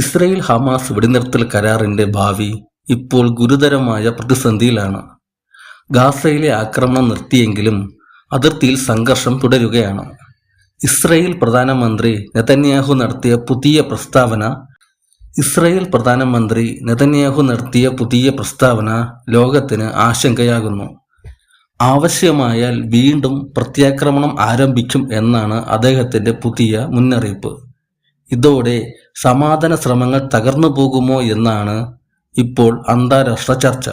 Israel Hamas വെടിനിർത്തൽ കരാറിന്റെ ഭാവി ഇപ്പോൾ ഗുരുതരമായ പ്രതിസന്ധിയിലാണ്. ഗാസയിലെ ആക്രമണം നിർത്തിയെങ്കിലും അതിർത്തിയിൽ സംഘർഷം തുടരുകയാണ്. ഇസ്രയേൽ പ്രധാനമന്ത്രി നെതന്യാഹു നടത്തിയ പുതിയ പ്രസ്താവന ഇസ്രയേൽ പ്രധാനമന്ത്രി നെതന്യാഹു നടത്തിയ പുതിയ പ്രസ്താവന ലോകത്തിന് ആശങ്കയാകുന്നു. ആവശ്യമായാൽ വീണ്ടും പ്രത്യാക്രമണം ആരംഭിക്കും എന്നാണ് അദ്ദേഹത്തിന്റെ പുതിയ മുന്നറിയിപ്പ്. ഇതോടെ സമാധാന ശ്രമങ്ങൾ തകർന്നു പോകുമോ എന്നാണ് ഇപ്പോൾ അന്താരാഷ്ട്ര ചർച്ച.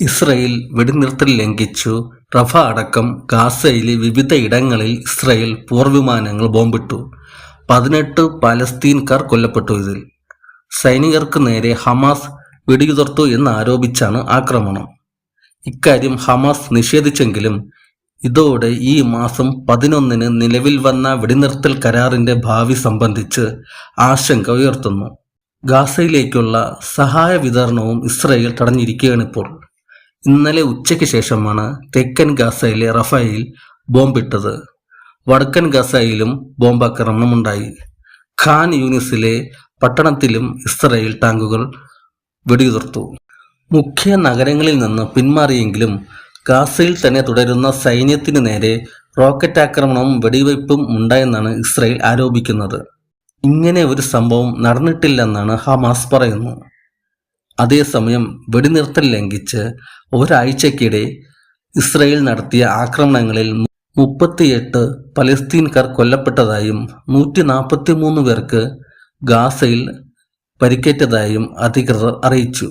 ഇസ്രയേൽ വെടിനിർത്തൽ ലംഘിച്ചു. റഫ അടക്കം ഗാസയിലെ വിവിധ ഇടങ്ങളിൽ ഇസ്രയേൽ പോർവിമാനങ്ങൾ ബോംബിട്ടു. പതിനെട്ട് പാലസ്തീൻകാർ കൊല്ലപ്പെട്ടു ഇതിൽ. സൈനികർക്ക് നേരെ ഹമാസ് വെടിയുതിർത്തു എന്നാരോപിച്ചാണ് ആക്രമണം. ഇക്കാര്യം ഹമാസ് നിഷേധിച്ചെങ്കിലും ഇതോടെ ഈ മാസം പതിനൊന്നിന് നിലവിൽ വന്ന വെടിനിർത്തൽ കരാറിന്റെ ഭാവി സംബന്ധിച്ച് ആശങ്ക ഉയർത്തുന്നു. ഗാസയിലേക്കുള്ള സഹായ വിതരണവും ഇസ്രയേൽ തടഞ്ഞിരിക്കുകയാണിപ്പോൾ. ഇന്നലെ ഉച്ചയ്ക്ക് ശേഷമാണ് തെക്കൻ ഗാസയിലെ റഫയിൽ ബോംബിട്ടത്. വടക്കൻ ഗാസയിലും ബോംബാക്രമണമുണ്ടായി. ഖാൻ യൂണിസിലെ പട്ടണത്തിലും ഇസ്രയേൽ ടാങ്കുകൾ വെടിയുതിർത്തു. മുഖ്യ നഗരങ്ങളിൽ നിന്ന് പിന്മാറിയെങ്കിലും ഗാസയിൽ തന്നെ തുടരുന്ന സൈന്യത്തിന് നേരെ റോക്കറ്റ് ആക്രമണവും വെടിവയ്പും ഉണ്ടായെന്നാണ് ഇസ്രയേൽ ആരോപിക്കുന്നത്. ഇങ്ങനെ ഒരു സംഭവം നടന്നിട്ടില്ലെന്നാണ് ഹമാസ് പറയുന്നു. അതേസമയം വെടിനിർത്തൽ ലംഘിച്ച് ഒരാഴ്ചക്കിടെ ഇസ്രയേൽ നടത്തിയ ആക്രമണങ്ങളിൽ മുപ്പത്തിയെട്ട് പലസ്തീൻകാർ കൊല്ലപ്പെട്ടതായും നൂറ്റി നാൽപ്പത്തി മൂന്ന് പേർക്ക് ഗാസയിൽ പരിക്കേറ്റതായും അധികൃതർ അറിയിച്ചു.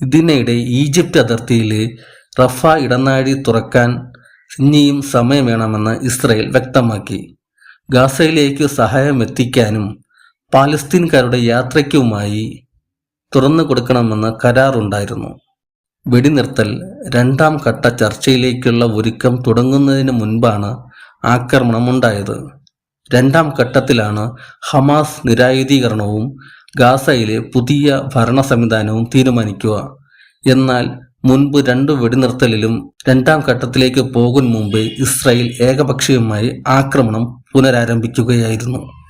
ഇതിനിടെ ഈജിപ്ത് അതിർത്തിയിലെ റഫ ഇടനാഴി തുറക്കാൻ ഇനിയും സമയം വേണമെന്ന് ഇസ്രയേൽ വ്യക്തമാക്കി. ഗാസയിലേക്ക് സഹായം എത്തിക്കാനും പാലസ്തീൻകാരുടെ യാത്രയ്ക്കുമായി തുറന്നു കൊടുക്കണമെന്ന് കരാറുണ്ടായിരുന്നു. വെടിനിർത്തൽ രണ്ടാം ഘട്ട ചർച്ചയിലേക്കുള്ള ഒരുക്കം തുടങ്ങുന്നതിന് മുൻപാണ് ആക്രമണം ആക്രമണമുണ്ടായത്. രണ്ടാം ഘട്ടത്തിലാണ് ഹമാസ് നിരായുധീകരണവും ഗാസയിലെ പുതിയ ഭരണ സംവിധാനവും തീരുമാനിക്കുക. എന്നാൽ മുൻപ് രണ്ടു വെടിനിർത്തലിലും രണ്ടാം ഘട്ടത്തിലേക്ക് പോകും മുമ്പ് ഇസ്രായേൽ ഏകപക്ഷീയമായി ആക്രമണം പുനരാരംഭിക്കുകയായിരുന്നു.